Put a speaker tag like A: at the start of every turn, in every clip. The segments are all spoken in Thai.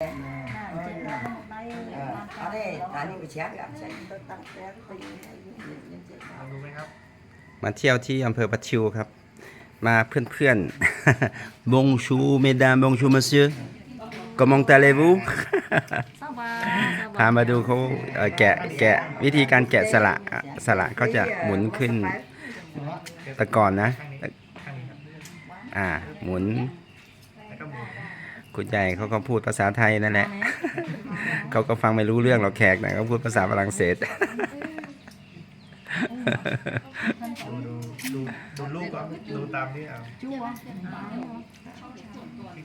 A: ở đây là những cái chén gặp sẽ
B: ลองดูไหมครับ
C: มาเที่ยวที่อำเภอปะชิวครับ มาเพื่อนๆ Bonjour mesdames bonjour monsieur comment allez-vous พามาดูเขาแกะแกะวิธีการแกะสละสละก็จะหมุนขึ้นแต่ก่อนนะ อ่าหมุน คุณใหญ่เขาก็พูดภาษาไทยนั่นแหละ เขาก็ฟังไม่รู้เรื่องหรอกแขกนะเขาพูดภาษาฝรั่งเศส
B: ดูดูดูดูลูกก่อนดูตามนี่เอา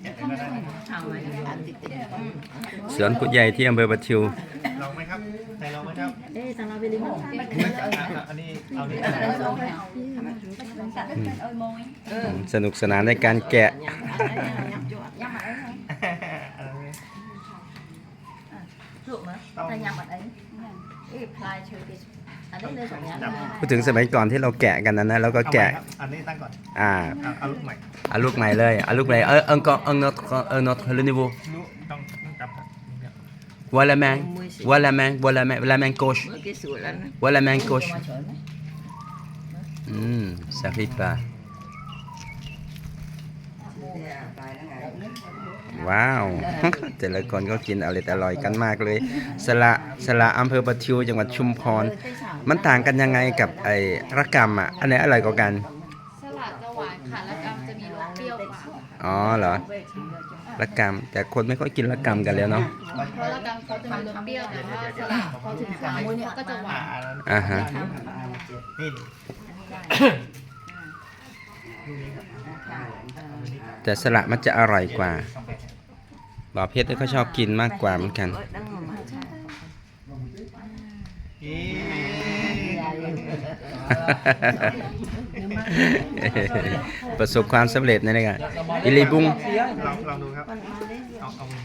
B: แกะก็ได้นะครับ
C: สวนคุณใหญ่ที่อำเภอปะชิว
B: ลองไหมครับใครลองไหมครับ
D: Ê, tao nói về linh hồn.
B: อะอันนี้เอานี่ก็ได้
C: สนุกสนานในการแกะ
B: อัน
D: Ruộng nữa. Ta nhằm ở đấy. Cái fly chơi cái anh ấy lên sổ nhà.
C: พูดถึงสมัยก่อนที่เราแกะกันนะนะแล้วก็
B: เอาใหม่
C: แกะ
B: ครับอันนี้ตั้งก่อน
C: อ่า
B: เอาเอาลูกใหม่
C: เอาลูกใหม่เลยเอาลูกใหม่เออเออก็เออ notre เออ notre le niveau
B: ลูกต้องต้องจับครับนี่ครับ
C: voilà main voilà main voilà main la main gauche
D: Mới cái sủa lên.
C: voilà main gauche อืม ça arrive pas
A: vài nó ngày
C: ว้าว แต่ละคนก็กินอร่อยอร่อยกันมากเลย สละสละอำเภอปะทิวจังหวัดชุมพร มันต่างกันยังไงกับไอ้ระกำอะ อันไหนอร่อยกว่ากัน
E: สลัดจะหวานค่ะแล้วก็จะมีรสเปรี้ยวกว่า
C: อ๋อเหรอระกำแต่คนไม่ค่อยกินระกำกันแล้วเนาะ
E: เพราะละกันเขาจะมีรสเปรี้ยวแต่ว่าสลัดพอถึงคายเขาก็จะหวา
B: อ่านอันนั้น
C: อ่าฮะ
B: นี่
C: แต่สละมันจะอร่อยกว่า
B: ต้องไป
C: บ่าวเพชรเขาชอบกินมากกว่าเหมือนกัน
B: อี
C: ประสบความสำเร็จนะเนี่ยกันอิลิบุง
B: ลองลองดูครับเอาเอามือ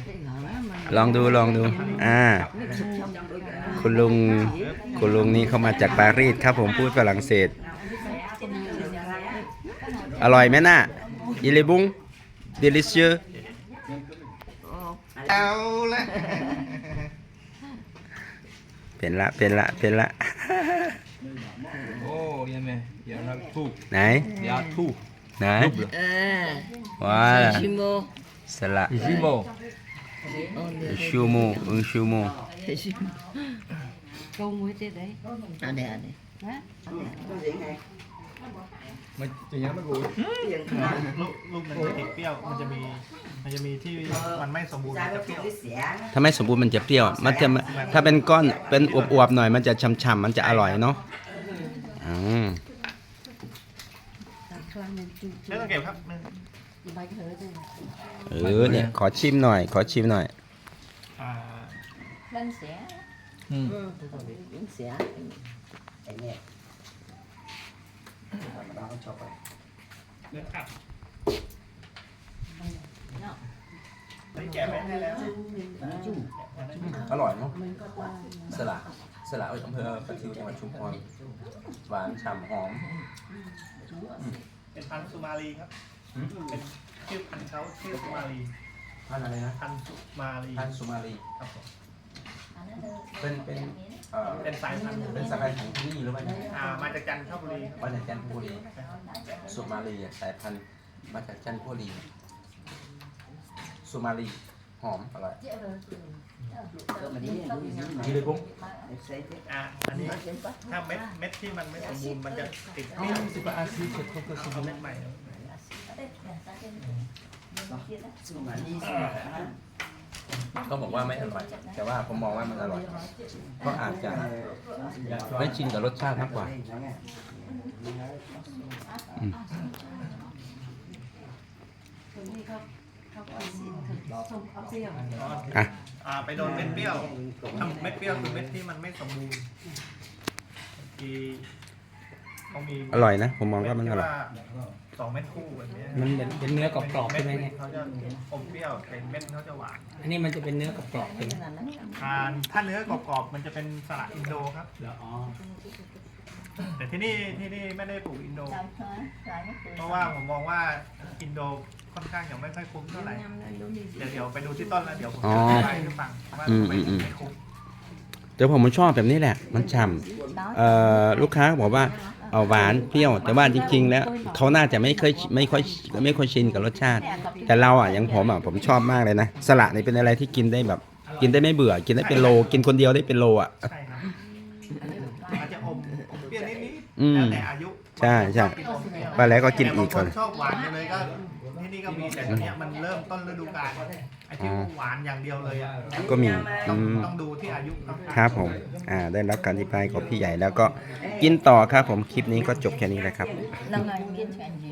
C: ลองดูลองดู อ่า คุณลุง คุณลุงนี่เขามาจากปารีสครับผมพูดฝรั่งเศส อร่อยไหมน่ะอิลิบุง delicious
B: เอาละ
C: เป็นละเป็นละเป็นละ
F: Oh, il y a, mais, il y en a tout.
C: ไหน
F: Il y a tout.
C: ไหน
F: Double.
C: ว้า
D: Jumeau.
C: สละ
F: Jumeau.
C: ชูโมอึงชูโม
D: Câu muối thế đấy. À đây à đây.
A: có gì ngày
F: Mà chỉ nhắm nó gùi.
A: tiền
B: ลูกลูกมันจะติดเปรี้ยว มันจะมี มันจะมีที่มันไม่สมบูรณ์มัน
A: ra
B: จะ
A: có
B: เปรี้ยว
A: cái xẻ
C: ถ้าไม่สมบูรณ์มันจะเปรี้ยว มันจะถ้าเป็นก้อนเป็นอวบๆหน่อย มันจะฉ่ำๆมันจะอร่อยเนาะอืม
B: ไม่ต้องเก็บครับไม่
C: เออเนี่ยขอชิมหน่อย ขอชิมหน่อย
B: อ่า
D: Lên xẻ.
F: Ừ.
D: Lên xẻ.
A: cái nhẹ đó cho vậy
B: เลือกอัดนี่แกะไว้ให้แล้ว
C: อร่อยเนาะสละสละอำเภอปะทิวจังหวัดชุมพรหวานฉ่ำหอม
B: เป็นพันธุ์สุมาลีครับเป็นชื่อพันธุ์เขาชื่อสุมาลี
C: พันอะไรนะ
B: พันธุ์สุมาลี
C: พันสุมาลี
B: ครับผม
C: เป็นเป็นเอ่อ
B: เป็นสายพันธุ์
C: เป็นสายพันธุ์ของที่นี่หรือว่าไง
B: อ่ามาจากจันทบุรีครับ
C: มาจากจันทบุรีสุมาลีอะสายพันธุ์มาจากจันทบุรีสุมาลีหอมอร่อยดีเลยปุ๊
A: xây thế
B: อ่าอันนี้ถ้าเม็ดเม็ดที่มันไม่สมบูรณ์มันจะติดเปรี้ยว
F: C'est pas assez, c'est trop
B: เอา
F: facile.
B: เอาเม็ดใหม่
A: mà đi
C: ก็บอกว่าไม่อร่อย แต่ว่าผมมองว่ามันอร่อย ก็อาจจะไม่ชินกับรสชาติมากกว่าอะ
B: อ่าไปโดนเม็ดเปรี้ยวทำเม็ดเปรี้ยวคือเม็ดที่มันไม่สมบูรณ์บางที เขามี
C: อร่อยนะ ผมมองว่ามันอร่อย
B: เม็ดที่ว่าสองเม็ดคู่แบบเนี้ย
G: มันเหมือนเป็นเนื้อกรอบๆใช่ไหมเนี่ย
B: เขาจะอมเปรี้ยวแต่เม็ดเขาจะหวาน
G: อันนี้มันจะเป็นเนื้อกรอบๆใช่ไหม
B: ทานถ้าเนื้อกรอบๆมันจะเป็นสลัดอินโดครับ
G: เหรออ๋อ
B: แต่ที่นี่ที่นี่ไม่ได้ปลูกอินโด เพราะว่าผมมองว่าอินโดค่อนข้างยังไม่ค่อยคุ้มเท่าไหร่ เดี๋ยวเดี๋ยวไปดูที่ต้นแล้วเดี๋ยวผม
C: อ๋อ
B: จะอธิบายให้ฟังว่า
C: อืม
B: ทำไม
C: อืม
B: ไม่คุ้ม
C: แต่ผมมันชอบแบบนี้แหละ มันฉ่ำเอ่อลูกค้าบอกว่า เอาหวานเปรี้ยวแต่ว่าจริง ๆ แล้วเขาน่าจะไม่เคยไม่ค่อยไม่ค่อยชินกับรสชาติ แต่เราอะอย่างผมอะผมชอบมากเลยนะสละนี่เป็นอะไรที่กินได้แบบ กินได้ไม่เบื่อ กินได้เป็นโล กินคนเดียวได้เป็นโลอะ
B: ใช่ครับมันจะอมอมเปรี้ยวนิด
C: อืม
B: ๆแล้วแต่อายุ
C: ใช่ใช่
B: บางคนชอบกินอมเปรี้ยว
C: ป้าแล้วก็กินอีก
B: ค
C: ก่อน
B: นชอบหวานอยู่เลยก็ ที่นี่ก็มีแต่ทีเนี้ยมันเริ่มต้นฤดูกาลไอ้ที่หวานอย่างเดียวเลยอะ
C: ก็มี
B: ต้
C: อื
B: อง
C: ม
B: ต้องดูที่อายุครับ
C: ครับผม อ่า ได้รับการอธิบายของพี่ใหญ่แล้วก็กินต่อครับผม คลิปนี้ก็จบแค่นี้แหละครับ
D: năm nay miễn chuyện gì